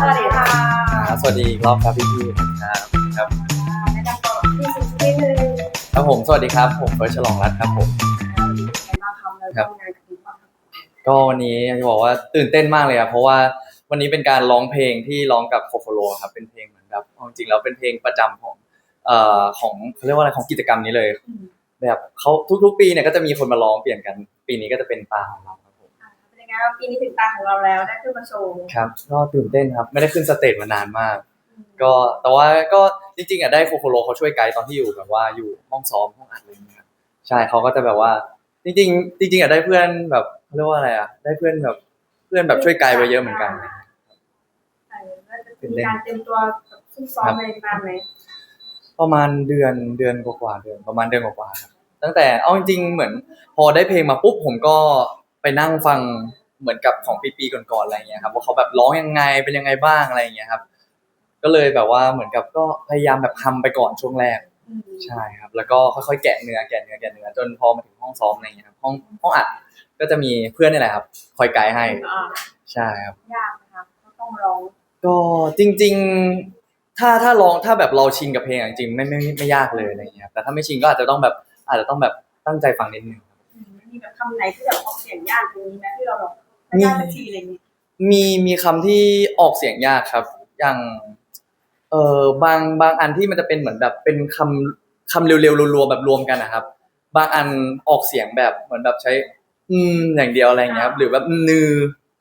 สวัสดีค่ะครับสวัสดีอีกรอบครับพี่พี่ครับครับแนะนำตัวพี่สุชินิดนึงครับผมสวัสดีครับ ผมเฟิร์สฉลองรัตน์ครับผมวันนี้เป็นไงบ้างครับแล้วก็งานกับพี่บ้างครับก็วันนี้อยากจะบอกว่าตื่นเต้นมากเลยครับเพราะว่าวันนี้เป็นการร้องเพลงที่ร้องกับโคโคโรครับเป็นเพลงเหมือนแบบเอาจริงๆแล้วเป็นเพลงประจำของเอ่อของเขาเรียกว่าอะไรของกิจกรรมนี้เลยอืมแบบเขาทุกๆ ปีเนี่ยก็จะมีคนมาร้องเปลี่ยนกัน ปีนี้ก็จะเป็นตาของเรา ครับผมอ่าเป็นยังไงบ้างปีนี้ถึงตาของเราแล้วได้ขึ้นมาโชว์ครับก็ตื่นเต้นครับ ไม่ได้ขึ้นสเตจมานานมากอืมก็แต่ว่าก็จริงๆอะได้โคโคโรเขาช่วยไกด์ตอนที่อยู่แบบว่าอยู่ห้องซ้อมห้องอัดอะไรอย่างเงี้ยครับใช่เขาก็จะแบบว่า จริง ๆ จริงๆอะได้เพื่อนแบบเขาเรียกว่าอะไรอะได้เพื่อนแบบเพื่อนแบบช่วยไกด์ไปเยอะเหมือนกันใช่แล้วจะมีการเตรียมตัวซุ่มซ้อมอะไรนานไหมประมาณเดือนเดือนกว่าๆเดือนประมาณเดือนกว่าๆครับตั้งแต่เอาจริงๆเหมือน พอได้เพลงมาปุ๊บผมก็ไปนั่งฟัง เหมือนกับของปีๆก่อนๆอะไรเงี้ยครับว่าเขาแบบร้องยังไงเป็นยังไงบ้างอะไรเงี้ยครับ ก็เลยแบบว่าเหมือนกับก็พยายามแบบทำไปก่อนช่วงแรกอืมใช่ครับ แล้วก็ค่อยๆแกะเนื้อแกะเนื้อแกะเนื้อจนพอมาถึงห้องซ้อมอะไรเงี้ยครับห้องห้องอัดก็จะมีเพื่อนนี่แหละครับ คอยไกด์ให้อ่าใช่ครับยากนะครับก็ต้องร้องก็จริง ๆ ถ้าถ้าลองถ้าแบบเราชินกับเพลงอะจริงๆไม่ไม่ไม่ไม่ยากเลยอะไรเงี้ยครับแต่ถ้าไม่ชินก็อาจจะต้องแบบอาจจะต้องแบบตั้งใจฟังนิดนึงอืมมีแบบคำไหนที่แบบออกเสียงยากตรงนี้ไหมที่เราแบบไม่ ยากสักทีอะไรอย่างเงี้ยมีมีคำที่ออกเสียงยากครับ อย่าง เออบางบางอันที่มันจะเป็นเหมือนแบบเป็นคำคำเร็วๆรัวๆแบบรวมกันนะครับ บางอันออกเสียงแบบเหมือนแบบใช้ อืมอย่างเดียวอะไรเงี้ยครับหรือแบบนือ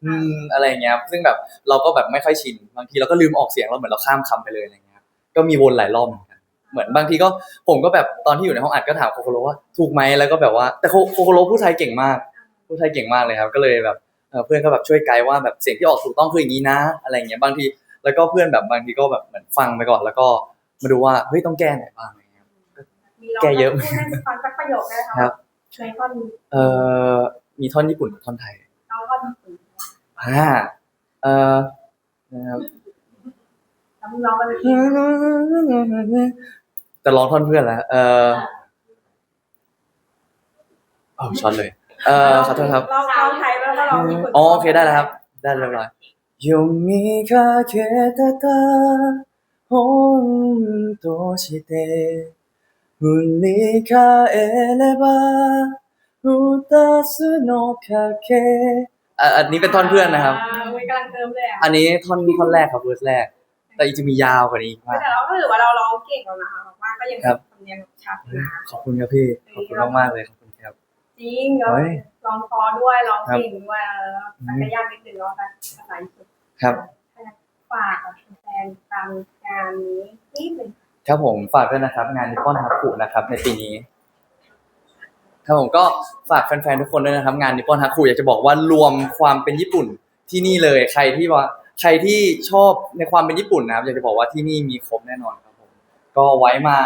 อืมอะไรเงี้ยครับซึ่งแบบเราก็แบบไม่ค่อยชินบางทีเราก็ลืมออกเสียงเราเหมือนเราข้ามคำไปเลยอะไรเงี้ยครับก็มีวนหลายรอบเหมือนกันเหมือนบางทีก็ผมก็แบบตอนที่อยู่ในห้องอัดก็ถามโคโคโรว่าถูกไหมแล้วก็แบบว่าแต่โคโคโคโรพูดไทยเก่งมากพูดไทยเก่งมากเลยครับ ก็เลยแบบ เอ่อเพื่อนก็แบบช่วยไกด์ว่าแบบเสียงที่ออกถูกต้องคืออย่างนี้นะ อะไรอย่างเงี้ยบางทีแล้วก็เพื่อนแบบบางทีก็แบบเหมือนฟังไปก่อนแล้วก็มาดูว่าเฮ้ยต้องแก้ไหนบ้างอะไรเงี้ยมีลองแกเยอะพูดให้ฟังสักประโยคได้ไหมครับในท่อนเอ่อมีท่อนญี่ปุ่นกับท่อนไทยเอาท่อนญี่ปุ่นอ่าเอ่อนะครับแล้วมึงร้องไปเลยจะร้องท่อนเพื่อนแล้วเอ่อโอ้ช็อตเลย เอ่อขอโทษครับ ร้องร้องไทยแล้วก็ร้องญี่ปุ่น อ๋อโอเคได้แล้วครับ ได้เรียบร้อย読みかけてた本として振り返れば二つのかけอ่ะอันนี้เป็นท่อนเพื่อนนะครับ าอุ๊ยกำลังเติมเลยอ่ะ อันนี้ท่อนท่อนแรกครับเวอร์สแรก แต่จริงๆมียาวกว่านี้อีกมาก แต่เราก็ถือว่าเราร้องเก่งแล้วนะคะบอกว่าก็ยัง ครับ สำเนียงชัดนะ ขอบคุณครับพี่ ขอบคุณมากๆเลยขอบคุณครับ จริงเราเฮ้ย ร้องเพอด้วยร้องครับเก่งด้วยเออแต่ก็ยากนิดนึงเนาะภาษาญี่ปุ่นครับ ฝากกับแฟนๆตามงานนี้นิดนึงครับผมฝากด้วยนะครับ งานนิปปอนฮับคุนะครับ ในปีนี้ครับผมก็ฝากแฟนๆทุกคนด้วยนะครับ งานนิปปอนฮับคุอยากจะบอกว่ารวมความเป็นญี่ปุ่นที่นี่เลย ใครที่ว่าใครที่ชอบในความเป็นญี่ปุ่นนะครับอยากจะบอกว่าที่นี่มีครบแน่นอนครับผมก็ไว้มา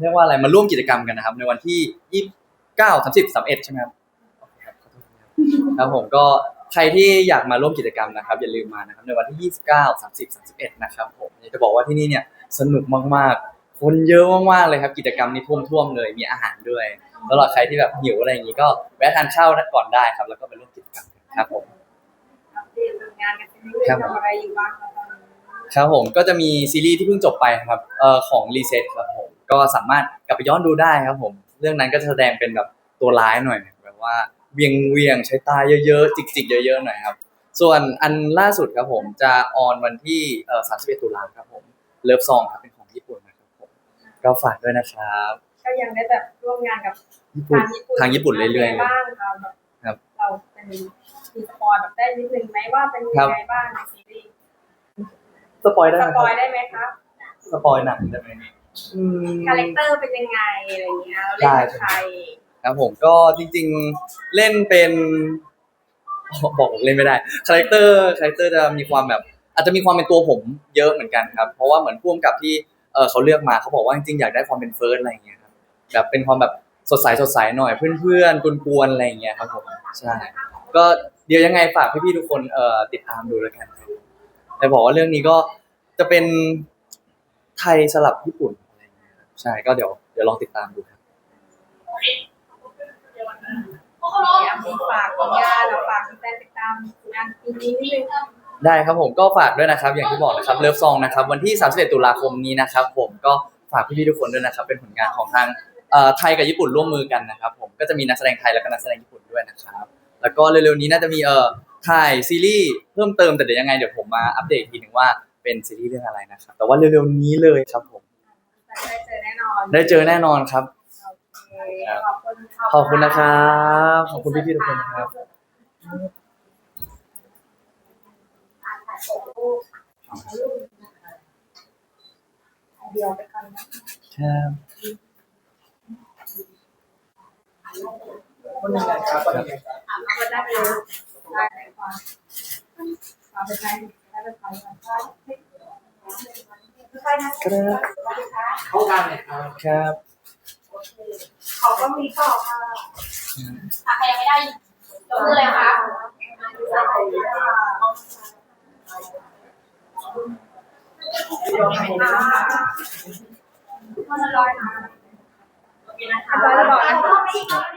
เรียกว่าอะไรมาร่วมกิจกรรมกันนะครับ ในวันที่ยี่สิบ เก้าสามสิบสามเอ็ดใช่ไหมครับโอเคครับขอโทษครับครับผมก็ใครที่อยากมาร่วมกิจกรรมนะครับ อย่าลืมมานะครับในวันที่ยี่สิบเก้าสามสิบสามสิบเอ็ดนะครับผมอยากจะบอกว่าที่นี่เนี่ยสนุกมากๆ คนเยอะมากๆเลยครับกิจกรรมนี้ท่วมๆเลยมีอาหารด้วยสำหรับใครที่แบบหิวอะไรอย่างนี้ก็แวะทานข้าวก่อนได้ครับ แล้วก็ไปร่วมกิจกรรมกันครับผมอัปเดตงานกันนิดนึงครับทำอะไรอยู่บ้างคะตอนนี้ครับผมก็จะมีซีรีส์ที่เพิ่งจบไปครับเอ่อของรีเซ็ตครับผมก็สามารถกลับไปย้อนดูได้ครับผม เรื่องนั้นก็จะแสดงเป็นแบบตัวร้ายหน่อยแบบว่าเวียงเวียงๆใช้ตาเยอะๆ จิกๆ เยอะๆหน่อยครับ ส่วนอันล่าสุดครับผมจะออนวันที่เอ่อ31 ตุลาครับผมเลิฟซองครับเป็นของญี่ปุ่นนะครับผมก็ฝากด้วยนะครับก็ยังได้แบบร่วมงานกับญี่ปุ่นทางญี่ปุ่นทางญี่ปุ่นเรื่อยๆเลยบ้างครับแบบครับเราเป็นมีสปอยแบบได้นิดนึงไหมว่าเป็นครัยับงไงบ้างในซีรีส์สปอยได้สไหมปคอยรับได้ไหมครับสปอยหนังได้ไหมอืม คาแรคเตอร์เป็นยังไงอะไรเงี้ยเราเล่นเป็นใครครับผมก็จริงๆเล่นเป็นบอกเล่นไม่ได้คาแรคเตอร์คาแรคเตอร์จะมีความแบบ อาจจะมีความเป็นตัวผมเยอะเหมือนกันครับ เพราะว่าเหมือนพ่วงกับที่เออเขาเลือกมาเขาบอกว่าจริงๆอยากได้ความเป็นเฟิร์สอะไรอย่างเงี้ยครับแบบเป็นความแบบสดใสสดใสหน่อยเพื่อนๆกวนๆอะไรอย่างเงี้ยครับผมใช่ก็เดี๋ยวยังไงฝากพี่ๆทุกคนเอ่อติดตามดูแล้วกันครับแต่บอกว่าเรื่องนี้ก็จะเป็นไทยสลับญี่ปุ่น ใช่ก็เดี๋ยวเดี๋ยวลองติดตามดูครับอยากฝากผลงานหรือฝากแฟนติดตามงานปีนี้นิดนึงได้ครับผมก็ฝากด้วยนะครับ อย่างที่บอกนะครับเลิฟซองนะครับ วันที่ 31 ตุลาคมนี้นะครับ ผมก็ฝากพี่ๆทุกคนด้วยนะครับ เป็นผลงานของทางไทยกับญี่ปุ่นร่วมมือกันนะครับ ผมก็จะมีนักแสดงไทยแล้วก็นักแสดงญี่ปุ่นด้วยนะครับ แล้วก็เร็วๆนี้น่าจะมีเอ่อถ่ายซีรีส์เพิ่มเติมแต่เดี๋ยวยังไงเดี๋ยวผมมาอัปเดตทีหนึ่งว่าเป็นซีรีส์เรื่องอะไรนะครับแต่ว่าเร็วๆนี้เลยครับผม ได้เจอแน่นอน ได้เจอแน่นอนครับโอเคขอบคุณขอบคุณนะครับ ขอบคุณพี่ๆทุกคนครับเดียวไปก่อนนะครับคนหนึ่งนะครับคนหนึ่งเอาไปได้ไปเลยได้ไหนก่อนเอาไปใช้ได้ไปก่อนก็ค่อยๆนะ ครับเข้ากันเลยครับครับเขาก็มีต่อค่ะค่ะใครยังไม่ได้ยกมือเลยค่ะมันลอยนะโอเคนะคะลอยลอย